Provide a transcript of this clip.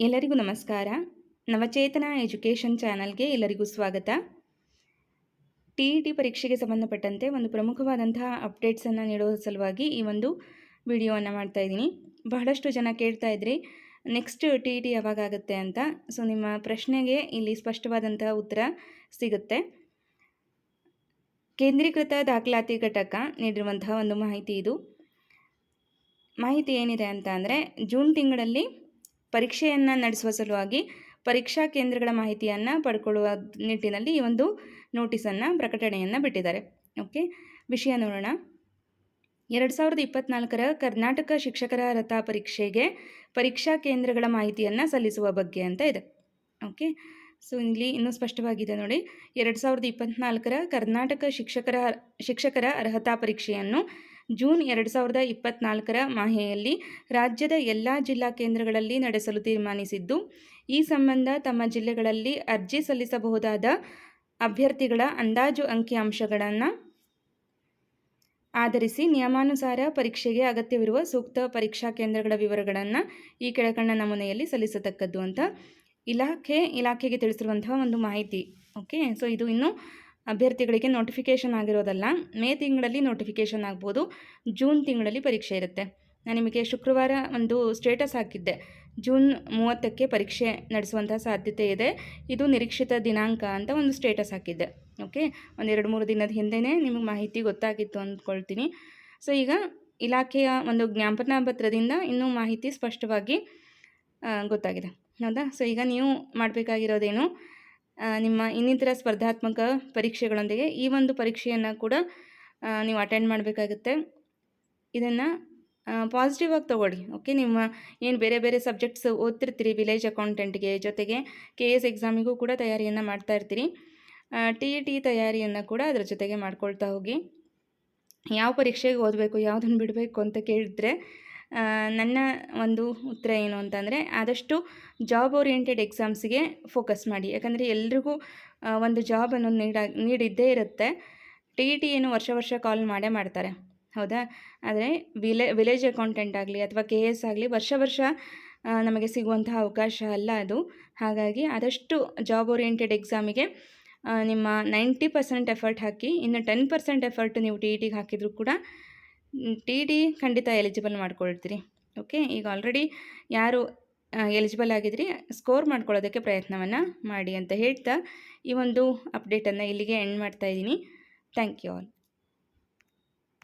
ಎಲ್ಲರಿಗೂ ನಮಸ್ಕಾರ. ನವಚೇತನ ಎಜುಕೇಷನ್ ಚಾನಲ್ಗೆ ಎಲ್ಲರಿಗೂ ಸ್ವಾಗತ. ಟಿ ಇ ಟಿ ಪರೀಕ್ಷೆಗೆ ಸಂಬಂಧಪಟ್ಟಂತೆ ಒಂದು ಪ್ರಮುಖವಾದಂತಹ ಅಪ್ಡೇಟ್ಸನ್ನು ನೀಡುವ ಸಲುವಾಗಿ ಈ ಒಂದು ವಿಡಿಯೋವನ್ನು ಮಾಡ್ತಾ ಇದ್ದೀನಿ. ಬಹಳಷ್ಟು ಜನ ಕೇಳ್ತಾ ಇದ್ರಿ, ನೆಕ್ಸ್ಟ್ ಟಿ ಇ ಟಿ ಯಾವಾಗ ಆಗುತ್ತೆ ಅಂತ? ಸೊ, ನಿಮ್ಮ ಪ್ರಶ್ನೆಗೆ ಇಲ್ಲಿ ಸ್ಪಷ್ಟವಾದಂತಹ ಉತ್ತರ ಸಿಗುತ್ತೆ. ಕೇಂದ್ರೀಕೃತ ದಾಖಲಾತಿ ಘಟಕ ನೀಡಿರುವಂತಹ ಒಂದು ಮಾಹಿತಿ ಇದು. ಮಾಹಿತಿ ಏನಿದೆ ಅಂತ ಅಂದರೆ, ಜೂನ್ ತಿಂಗಳಲ್ಲಿ ಪರೀಕ್ಷೆಯನ್ನು ನಡೆಸುವ ಸಲುವಾಗಿ ಪರೀಕ್ಷಾ ಕೇಂದ್ರಗಳ ಮಾಹಿತಿಯನ್ನು ಪಡ್ಕೊಳ್ಳುವ ನಿಟ್ಟಿನಲ್ಲಿ ಈ ಒಂದು ನೋಟಿಸನ್ನು, ಪ್ರಕಟಣೆಯನ್ನು ಬಿಟ್ಟಿದ್ದಾರೆ. ಓಕೆ, ವಿಷಯ ನೋಡೋಣ. ಎರಡು ಸಾವಿರದ ಇಪ್ಪತ್ನಾಲ್ಕರ ಕರ್ನಾಟಕ ಶಿಕ್ಷಕರ ಅರ್ಹತಾ ಪರೀಕ್ಷೆಗೆ ಪರೀಕ್ಷಾ ಕೇಂದ್ರಗಳ ಮಾಹಿತಿಯನ್ನು ಸಲ್ಲಿಸುವ ಬಗ್ಗೆ ಅಂತ ಇದೆ. ಓಕೆ, ಸೊ ಇಲ್ಲಿ ಇನ್ನೂ ಸ್ಪಷ್ಟವಾಗಿದೆ ನೋಡಿ. ಎರಡು ಸಾವಿರದ ಇಪ್ಪತ್ನಾಲ್ಕರ ಕರ್ನಾಟಕ ಶಿಕ್ಷಕರ ಶಿಕ್ಷಕರ ಅರ್ಹತಾ ಪರೀಕ್ಷೆಯನ್ನು ಜೂನ್ ಎರಡು ಸಾವಿರದ ಇಪ್ಪತ್ನಾಲ್ಕರ ಮಾಹೆಯಲ್ಲಿ ರಾಜ್ಯದ ಎಲ್ಲ ಜಿಲ್ಲಾ ಕೇಂದ್ರಗಳಲ್ಲಿ ನಡೆಸಲು ತೀರ್ಮಾನಿಸಿದ್ದು, ಈ ಸಂಬಂಧ ತಮ್ಮ ಜಿಲ್ಲೆಗಳಲ್ಲಿ ಅರ್ಜಿ ಸಲ್ಲಿಸಬಹುದಾದ ಅಭ್ಯರ್ಥಿಗಳ ಅಂದಾಜು ಅಂಕಿಅಂಶಗಳನ್ನು ಆಧರಿಸಿ ನಿಯಮಾನುಸಾರ ಪರೀಕ್ಷೆಗೆ ಅಗತ್ಯವಿರುವ ಸೂಕ್ತ ಪರೀಕ್ಷಾ ಕೇಂದ್ರಗಳ ವಿವರಗಳನ್ನು ಈ ಕೆಳಕಂಡ ನಮೂನೆಯಲ್ಲಿ ಸಲ್ಲಿಸತಕ್ಕದ್ದು ಅಂತ ಇಲಾಖೆ, ಇಲಾಖೆಗೆ ತಿಳಿಸಿರುವಂತಹ ಒಂದು ಮಾಹಿತಿ. ಓಕೆ ಸೊ ಇದು ಇನ್ನು ಅಭ್ಯರ್ಥಿಗಳಿಗೆ ನೋಟಿಫಿಕೇಷನ್ ಆಗಿರೋದಲ್ಲ, ಮೇ ತಿಂಗಳಲ್ಲಿ ನೋಟಿಫಿಕೇಷನ್ ಆಗ್ಬೋದು, ಜೂನ್ ತಿಂಗಳಲ್ಲಿ ಪರೀಕ್ಷೆ ಇರುತ್ತೆ. ನಾನು ನಿಮಗೆ ಶುಕ್ರವಾರ ಒಂದು ಸ್ಟೇಟಸ್ ಹಾಕಿದ್ದೆ. ಜೂನ್ ಮೂವತ್ತಕ್ಕೆ ಪರೀಕ್ಷೆ ನಡೆಸುವಂಥ ಸಾಧ್ಯತೆ ಇದೆ. ಇದು ನಿರೀಕ್ಷಿತ ದಿನಾಂಕ ಅಂತ ಒಂದು ಸ್ಟೇಟಸ್ ಹಾಕಿದ್ದೆ. ಓಕೆ ಒಂದೆರಡು ಮೂರು ದಿನದ ಹಿಂದೆಯೇ ನಿಮಗೆ ಮಾಹಿತಿ ಗೊತ್ತಾಗಿತ್ತು ಅಂದ್ಕೊಳ್ತೀನಿ. ಸೊ ಈಗ ಇಲಾಖೆಯ ಒಂದು ಜ್ಞಾಪನಾ ಪತ್ರದಿಂದ ಇನ್ನೂ ಮಾಹಿತಿ ಸ್ಪಷ್ಟವಾಗಿ ಗೊತ್ತಾಗಿದೆ. ಹೌದಾ? ಸೊ ಈಗ ನೀವು ಮಾಡಬೇಕಾಗಿರೋದೇನು? ನಿಮ್ಮ ಇನ್ನಿತರ ಸ್ಪರ್ಧಾತ್ಮಕ ಪರೀಕ್ಷೆಗಳೊಂದಿಗೆ ಈ ಒಂದು ಪರೀಕ್ಷೆಯನ್ನು ಕೂಡ ನೀವು ಅಟೆಂಡ್ ಮಾಡಬೇಕಾಗುತ್ತೆ. ಇದನ್ನು ಪಾಸಿಟಿವ್ ಆಗಿ ತೊಗೊಳ್ಳಿ ಓಕೆ ನಿಮ್ಮ ಏನು ಬೇರೆ ಬೇರೆ ಸಬ್ಜೆಕ್ಟ್ಸ್ ಓದ್ತಿರ್ತೀರಿ ವಿಲೇಜ್ ಅಕೌಂಟೆಂಟ್ಗೆ ಜೊತೆಗೆ ಕೆ ಎಸ್ ಎಕ್ಸಾಮಿಗೂ ಕೂಡ ತಯಾರಿಯನ್ನು ಮಾಡ್ತಾ ಇರ್ತೀರಿ. ಟಿ ಇ ಟಿ ತಯಾರಿಯನ್ನು ಕೂಡ ಅದರ ಜೊತೆಗೆ ಮಾಡ್ಕೊಳ್ತಾ ಹೋಗಿ. ಯಾವ ಪರೀಕ್ಷೆಗೆ ಓದಬೇಕು ಯಾವುದನ್ನು ಬಿಡಬೇಕು ಅಂತ ಕೇಳಿದ್ರೆ ನನ್ನ ಒಂದು ಉತ್ತರ ಏನು ಅಂತಂದರೆ ಆದಷ್ಟು ಜಾಬ್ ಓರಿಯೆಂಟೆಡ್ ಎಕ್ಸಾಮ್ಸಿಗೆ ಫೋಕಸ್ ಮಾಡಿ. ಯಾಕಂದರೆ ಎಲ್ರಿಗೂ ಒಂದು ಜಾಬ್ ಅನ್ನೋದು ನೀಡ, ನೀಡಿದ್ದೇ ಇರುತ್ತೆ. ಟಿ ಟಿ ಏನು ವರ್ಷ ವರ್ಷ ಕಾಲ್ ಮಾಡೇ ಮಾಡ್ತಾರೆ. ಹೌದಾ? ಆದರೆ ವಿಲೇ ವಿಲೇಜ್ ಅಕೌಂಟೆಂಟ್ ಆಗಲಿ ಅಥವಾ ಕೆ ಎಸ್ ಆಗಲಿ ವರ್ಷ ವರ್ಷ ನಮಗೆ ಸಿಗುವಂತಹ ಅವಕಾಶ ಅಲ್ಲ ಅದು. ಹಾಗಾಗಿ ಆದಷ್ಟು ಜಾಬ್ ಓರಿಯೆಂಟೆಡ್ ಎಕ್ಸಾಮಿಗೆ ನಿಮ್ಮ ನೈಂಟಿ ಪರ್ಸೆಂಟ್ ಎಫರ್ಟ್ ಹಾಕಿ, ಇನ್ನು ಟೆನ್ ಪರ್ಸೆಂಟ್ ಎಫರ್ಟ್ ನೀವು ಟಿ ಇ ಟಿಗೆ ಹಾಕಿದರೂ ಕೂಡ ಟಿ ಡಿ ಖಂಡಿತ ಎಲಿಜಿಬಲ್ ಮಾಡ್ಕೊಳ್ತೀರಿ. ಓಕೆ ಈಗ ಆಲ್ರೆಡಿ ಯಾರು ಎಲಿಜಿಬಲ್ ಆಗಿದ್ರಿ ಸ್ಕೋರ್ ಮಾಡ್ಕೊಳ್ಳೋದಕ್ಕೆ ಪ್ರಯತ್ನವನ್ನು ಮಾಡಿ ಅಂತ ಹೇಳ್ತಾ ಈ ಒಂದು ಅಪ್ಡೇಟನ್ನು ಇಲ್ಲಿಗೆ ಎಂಡ್ ಮಾಡ್ತಾ ಇದ್ದೀನಿ. Thank you all